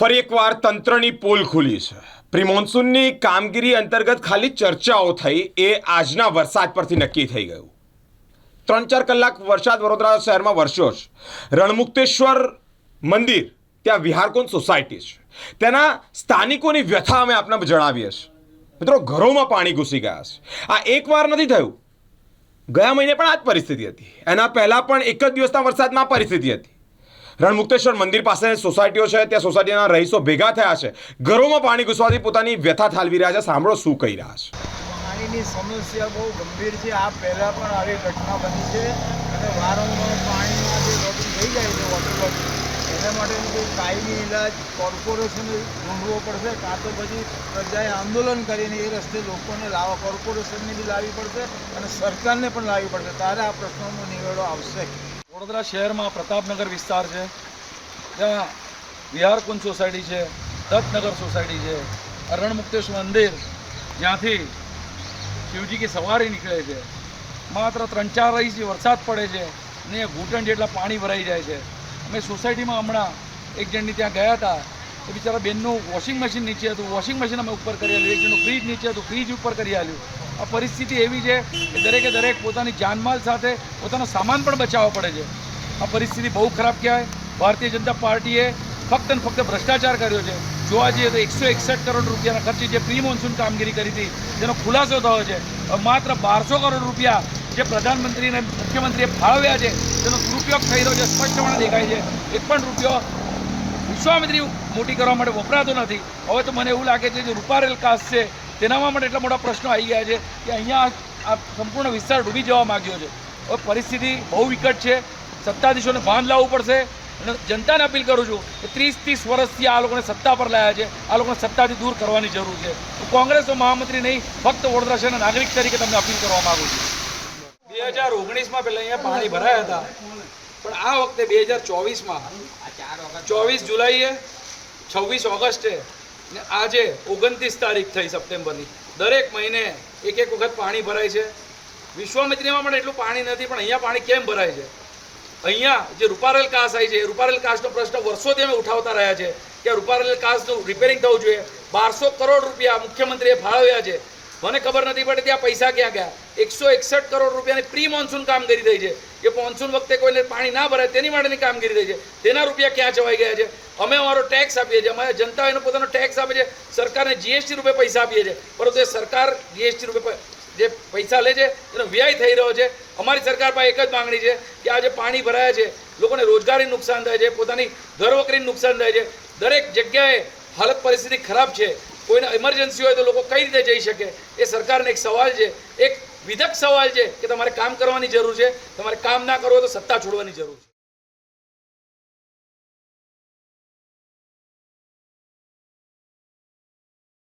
ફરી એકવાર તંત્રની પોલ ખુલી છે. પ્રિમોન્સૂનની કામગીરી અંતર્ગત ખાલી ચર્ચાઓ થઈ એ આજના વરસાદ પરથી નક્કી થઈ ગયું. ત્રણ ચાર કલાક વરસાદ વડોદરા શહેરમાં વરસ્યો છે. રણમુક્તેશ્વર મંદિર, ત્યાં વિહારકોન સોસાયટી છે. તેના સ્થાનિકોની વ્યથા અમે આપને જણાવીએ છીએ. મિત્રો, ઘરોમાં પાણી ઘૂસી ગયા છે. આ એકવાર નથી થયું. ગયા મહિને પણ આ જ પરિસ્થિતિ હતી. એના પહેલાં પણ એક જ દિવસના વરસાદમાં પરિસ્થિતિ હતી. રણમુક્તેશ્વર મંદિર પાસે સોસાયટીઓ છે, ત્યાં સોસાયટીના રહીશો ભેગા થયા છે. ઘરોમાં પાણી ઘૂસવાથી પોતાની વ્યથા ઠાલવી રહ્યા છે. સાંભળો શું કહી રહ્યા છે. પાણીની સમસ્યા બહુ ગંભીર છે. આ પહેલાં પણ આવી ઘટના બની છે. અને વારંવાર પાણીમાં જે લોબિંગ થઈ જાય છે વોટર લોબિંગ એના માટે કોઈ કાયમી ઇલાજ કોર્પોરેશને ઢૂંઢવો પડશે. કાં તો પછી પ્રજાએ આંદોલન કરીને એ રસ્તે લોકોને લાવવા કોર્પોરેશનને બી લાવવી પડશે અને સરકારને પણ લાવવી પડશે. ત્યારે આ પ્રશ્નોનો નિવેડો આવશે. વડોદરા શહેરમાં પ્રતાપનગર વિસ્તાર છે. ત્યાં વિહારકુંજ સોસાયટી છે, દત્તનગર સોસાયટી છે, અરણમુક્તેશ્વર રણમુક્તેશ્વર મંદિર જ્યાંથી શિવજી કી સવારી નીકળે છે. માત્ર ત્રણ ચાર ઇંચ વરસાદ પડે છે ને ઘૂંટણ જેટલા પાણી ભરાઈ જાય છે. અમે સોસાયટીમાં હમણાં એક જણની ત્યાં ગયા હતા. તો બિચારા બેનનું વોશિંગ મશીન નીચે હતું. વોશિંગ મશીન અમે ઉપર કરી આલ્યું એક જણનું ફ્રીજ નીચે હતું. ફ્રીજ ઉપર કરી આલ્યું આ પરિસ્થિતિ એવી છે કે દરેકે દરેક પોતાની જાનમાલ સાથે પોતાનો સામાન પણ બચાવવો પડે છે. આ પરિસ્થિતિ બહુ ખરાબ કહેવાય. ભારતીય જનતા પાર્ટીએ ફક્ત ને ફક્ત ભ્રષ્ટાચાર કર્યો છે. જોવા જઈએ તો એકસો એકસઠ કરોડ રૂપિયાના ખર્ચે જે પ્રી મોન્સૂન કામગીરી કરી હતી, તેનો ખુલાસો થયો છે. માત્ર બારસો કરોડ રૂપિયા જે પ્રધાનમંત્રી અને મુખ્યમંત્રીએ ફાળવ્યા છે, તેનો દુરુપયોગ થઈ રહ્યો છે સ્પષ્ટપણે દેખાય છે. એક પણ રૂપિયો વિશ્વામિત્રી મોટી કરવા માટે વપરાતો નથી. હવે તો મને એવું લાગે છે જે રૂપારેલ કાસ્ટ છે તેનામાં પણ એટલા મોટા પ્રશ્નો આવી ગયા છે કે અહીંયા આ સંપૂર્ણ વિસ્તાર ડૂબી જવા માંગ્યો છે. હવે પરિસ્થિતિ બહુ વિકટ છે. સત્તાધીશોને ભાન લાવવું પડશે અને જનતાને અપીલ કરું છું કે ત્રીસ ત્રીસ વર્ષથી આ લોકોને સત્તા પર લાયા છે. આ લોકોને સત્તાથી દૂર કરવાની જરૂર છે. હું કોંગ્રેસનો મહામંત્રી નહીં, ફક્ત વડોદરા શહેરના નાગરિક તરીકે તમને અપીલ કરવા માગું છું. બે હજાર ઓગણીસમાં પહેલાં અહીંયા પાણી ભરાયા હતા. પણ આ વખતે બે હજાર ચોવીસમાં, ચોવીસ જુલાઈએ, છવ્વીસ ઓગસ્ટે ને આજે ઓગણત્રીસ તારીખ થઈ સપ્ટેમ્બરની. દરેક મહિને એક એક વખત પાણી ભરાય છે. વિશ્વામિત્રીમાં પણ એટલું પાણી નથી, પણ અહીંયા પાણી કેમ ભરાય છે? અહીંયા જે રૂપારેલ કાસ આવી છે રૂપારેલ કાસનો પ્રશ્ન વર્ષોથી અમે ઉઠાવતા રહ્યા છે કે રૂપારેલ કાસનું રિપેરિંગ થવું જોઈએ. બારસો કરોડ રૂપિયા મુખ્યમંત્રીએ ફાળવ્યા છે. મને ખબર નથી પડતી ત્યાં પૈસા ક્યાં ગયા. એકસો એકસઠ કરોડ રૂપિયાની પ્રી મોન્સૂન કામગીરી થઈ છે. કે મોન્સૂન વખતે કોઈને પાણી ના ભરાય તેની માટેની કામગીરી થઈ છે. તેના રૂપિયા ક્યાં ચવાઈ ગયા છે? અમે અમારો ટેક્સ આપીએ છીએ. અમારે જનતા એનો પોતાનો ટેક્સ આપે છે. સરકારને જીએસટી રૂપે પૈસા આપીએ છીએ. પરંતુ એ સરકાર જીએસટી રૂપે જે પૈસા લે છે, એનો વ્યય થઈ રહ્યો છે. અમારી સરકાર પાસે એક જ માંગણી છે કે આ જે પાણી ભરાયા છે, લોકોને રોજગારી નુકસાન થાય છે, પોતાની ઘર નુકસાન થાય છે. દરેક જગ્યાએ હાલત પરિસ્થિતિ ખરાબ છે. કોઈને ઇમરજન્સી હોય તો લોકો કઈ રીતે જઈ શકે? એ સરકારને એક સવાલ છે. એક વિધક સવાલ છે કે તમારે કામ કરવાની જરૂર છે. તમારે કામ ના કરવું તો સત્તા છોડવાની જરૂર છે.